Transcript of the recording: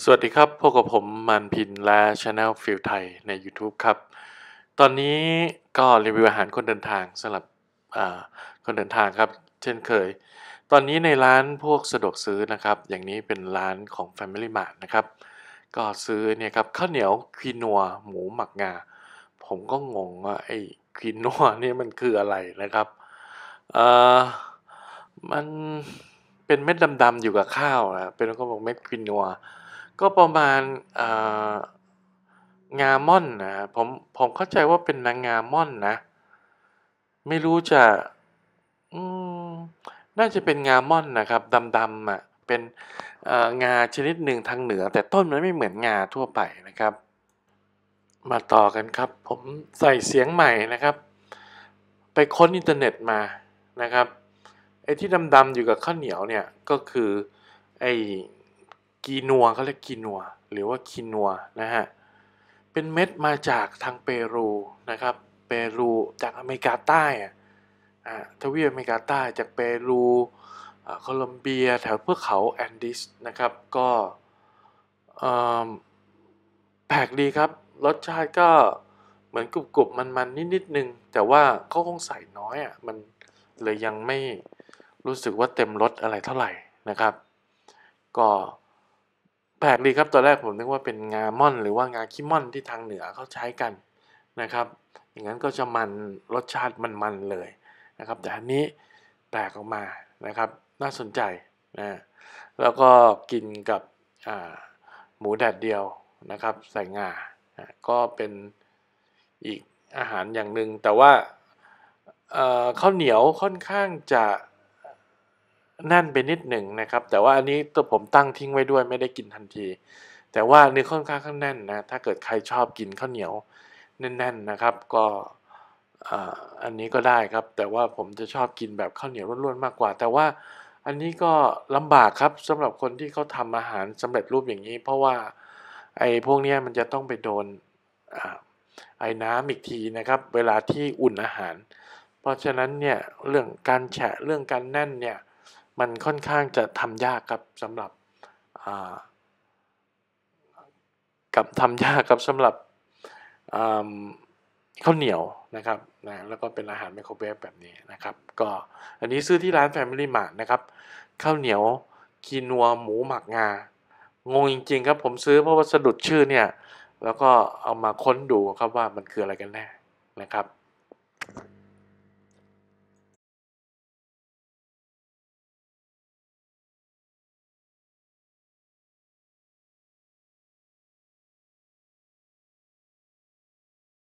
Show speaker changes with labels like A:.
A: สวัสดีครับพบกับผมมันพินและช anel ฟิลไทยใน YouTube ครับ ตอนนี้ก็รีวิวอาหารคนเดินทางสำหรับคนเดินทางครับ เช่นเคย ตอนนี้ในร้านพวกสะดวกซื้อนะครับ อย่างนี้เป็นร้านของ Family Mart นะครับ ก็ซื้อเนี่ยครับข้าวเหนียวควีนัวหมูหมักงา ผมก็งงว่าไอ้ควีนัวนี่มันคืออะไรนะครับเออมันเป็นเม็ดดำๆอยู่กับข้าวนะเป็นก็บอกเม็ดควีนัว ก็ประมาณอ่างาม่อนนะผมผมเข้าใจว่าเป็นนางงาม่อนนะ ไม่รู้จะน่าจะเป็นงาม่อนนะครับดำๆอะเป็นงาชนิดหนึ่งทางเหนือ แต่ต้นมันไม่เหมือนงาทั่วไปนะครับ มาต่อกันครับ ผมใส่เสียงใหม่นะครับ ไปค้นอินเทอร์เน็ตมานะครับไอ้ที่ดำๆอยู่กับข้าวเหนียวเนี่ยก็คือไอ้ กีนัวเขาเรียกกีนัว หรือว่าคินัวนะฮะ เป็นเม็ดมาจากทางเปรูนะครับ เปรูจากอเมริกาใต้อะอ่าทวีปอเมริกาใต้จากเปรูอ่าโคลอมเบียแถวเทือกเขาแอนดิสนะครับ ก็แปลกดีครับ รสชาติก็เหมือนกรุบๆ มันๆ นิดๆนึง แต่ว่าเขาคงใส่น้อยอะมันเลยยังไม่รู้สึกว่าเต็มรสอะไรเท่าไหร่นะครับ ก็ แปลกดีครับตอนแรกผมนึกว่าเป็นงาม่อนหรือว่างาขี้ม่อนที่ทางเหนือเขาใช้กันนะครับ อย่างนั้นก็จะมันรสชาติมันๆเลยนะครับ แต่อันนี้แปลกออกมานะครับ น่าสนใจนะแล้วก็กินกับหมูแดดเดียวนะครับใส่งาก็เป็นอีกอาหารอย่างหนึ่งแต่ว่าข้าวเหนียวค่อนข้างจะ แน่นไปนิดหนึ่งนะครับ แต่ว่าอันนี้ตัวผมตั้งทิ้งไว้ด้วยไม่ได้กินทันที แต่ว่าเนื้อค่อนข้างข้างแน่นนะถ้าเกิดใครชอบกินข้าวเหนียวแน่นๆนะครับ ก็อันนี้ก็ได้ครับ แต่ว่าผมจะชอบกินแบบข้าวเหนียวล้วนๆมากกว่า แต่ว่าอันนี้ก็ลำบากครับสำหรับคนที่เขาทำอาหารสำเร็จรูปอย่างนี้ เพราะว่าไอ้พวกนี้มันจะต้องไปโดนอไอ้น้ำอีกทีนะครับ เวลาที่อุ่นอาหาร เพราะฉะนั้นเนี่ยเรื่องการแฉะเรื่องการแน่นเนี่ย มันค่อนข้างจะทำยากครับสำหรับกับทำยากครับสำหรับข้าวเหนียวนะครับนะแล้วก็เป็นอาหารไมโครเวฟแบบนี้นะครับ ก็อันนี้ซื้อที่ร้าน Family Mart นะครับข้าวเหนียวคีนัวหมูหมักงางงจริงๆครับผมซื้อเพราะว่าสะดุดชื่อเนี่ย แล้วก็เอามาค้นดูครับว่ามันคืออะไรกันแน่นะครับ